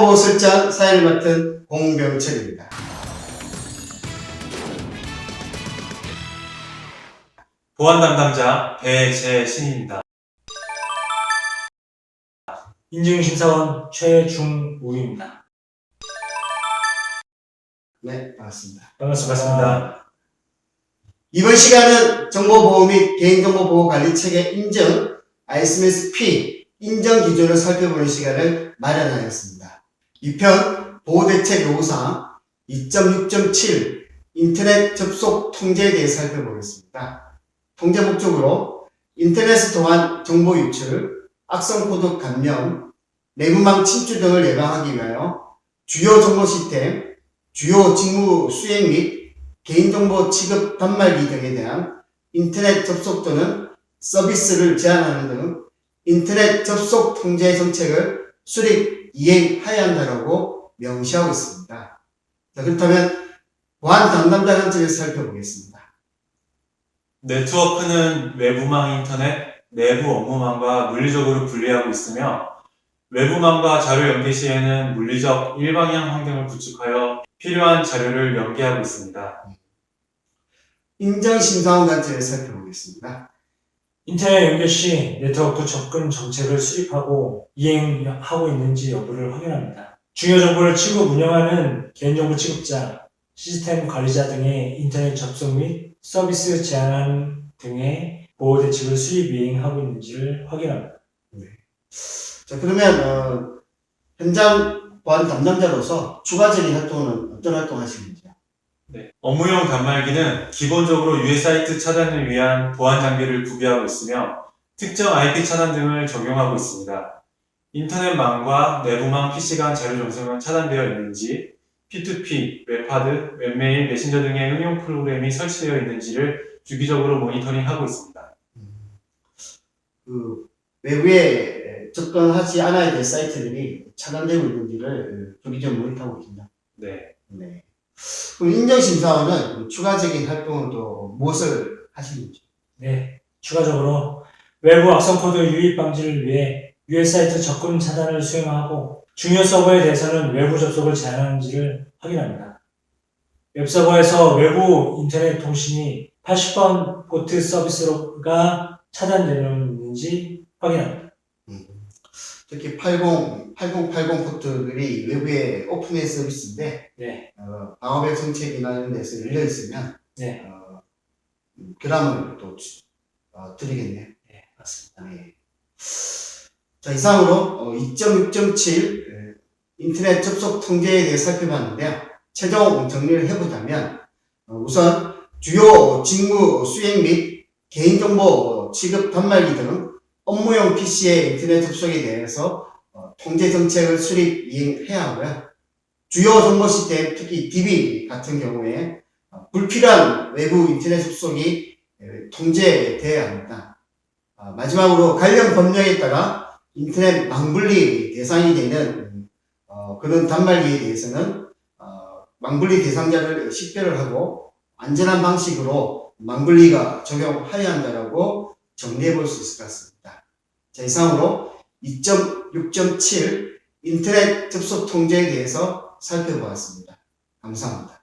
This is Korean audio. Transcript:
정보보호 설정 사연을 맡은 공병철입니다. 보안 담당자 배재신입니다. 인증심사원 최중우입니다. 네, 반갑습니다. 반갑습니다. 이번 시간은 정보보호 및 개인정보보호관리체계 인증 ISMS-P 인정 기준을 살펴보는 시간을 마련하였습니다. 2편 보호대책 요구사항 2.6.7 인터넷 접속 통제에 대해 살펴보겠습니다. 통제 목적으로 인터넷을 통한 정보 유출, 악성 코드 감염, 내부망 침투 등을 예방하기 위하여 주요 정보 시스템, 주요 직무 수행 및 개인정보 취급 단말기 등에 대한 인터넷 접속 또는 서비스를 제한하는 등 인터넷 접속 통제 정책을 수립 이행하여야 한다고 명시하고 있습니다. 자, 그렇다면 보안 담당자 관점에서 살펴보겠습니다. 네트워크는 외부망 인터넷, 내부 업무망과 물리적으로 분리하고 있으며 외부망과 자료 연계 시에는 물리적 일방향 환경을 구축하여 필요한 자료를 연계하고 있습니다. 인정심사원 관점에서 살펴보겠습니다. 인터넷 연결 시 네트워크 접근 정책을 수립하고 이행하고 있는지 여부를 확인합니다. 중요 정보를 취급 운영하는 개인정보 취급자, 시스템 관리자 등의 인터넷 접속 및 서비스 제한 등의 보호 대책을 수립 이행하고 있는지를 확인합니다. 자, 그러면, 어, 현장 보안 담당자로서 추가적인 활동은 어떤 활동 하시는지요? 네. 업무용 단말기는 기본적으로 유해 사이트 차단을 위한 보안 장비를 구비하고 있으며 특정 IP 차단 등을 적용하고 있습니다. 인터넷망과 내부망 PC 간 자료 전송은 차단되어 있는지, P2P, 웹하드, 웹메일, 메신저 등의 응용 프로그램이 설치되어 있는지를 주기적으로 모니터링하고 있습니다. 그, 외부에 접근하지 않아야 될 사이트들이 차단되고 있는지를 주기적으로 모니터하고 계신다. 네. 네. 그럼 인정심사원은 추가적인 활동은 또 무엇을 하시는지? 네, 추가적으로 외부 악성 코드 유입 방지를 위해 유해 사이트 접근 차단을 수행하고 중요 서버에 대해서는 외부 접속을 제한하는지를 확인합니다. 웹 서버에서 외부 인터넷 통신이 80번 포트 서비스가 차단되는지 확인합니다. 특히 80, 8080 포트들이 외부에 오픈해 서비스인데, 네, 어, 방어벽 정책이나 이런 데서 열려 있으면, 네, 어, 음, 결함을 또, 주- 어, 드리겠네요. 네, 맞습니다. 네. 자, 이상으로 어, 2.6.7 인터넷 접속 통제에 대해 살펴봤는데요. 최종 정리를 해보자면 어, 우선 주요 직무 수행 및 개인정보 취급 단말기 등 업무용 PC의 인터넷 접속에 대해서 어, 통제 정책을 수립 이행해야 하고요. 주요 정보 시스템, 특히 DB 같은 경우에 어, 불필요한 외부 인터넷 접속이 에, 통제돼야 합니다. 아, 마지막으로 관련 법령에 따라 인터넷 망분리 대상이 되는 어, 그런 단말기에 대해서는 어, 망분리 대상자를 식별을 하고 안전한 방식으로 망분리가 적용하여야 한다라고 정리해 볼 수 있을 것 같습니다. 자, 이상으로 2.6.7 인터넷 접속 통제에 대해서 살펴보았습니다. 감사합니다.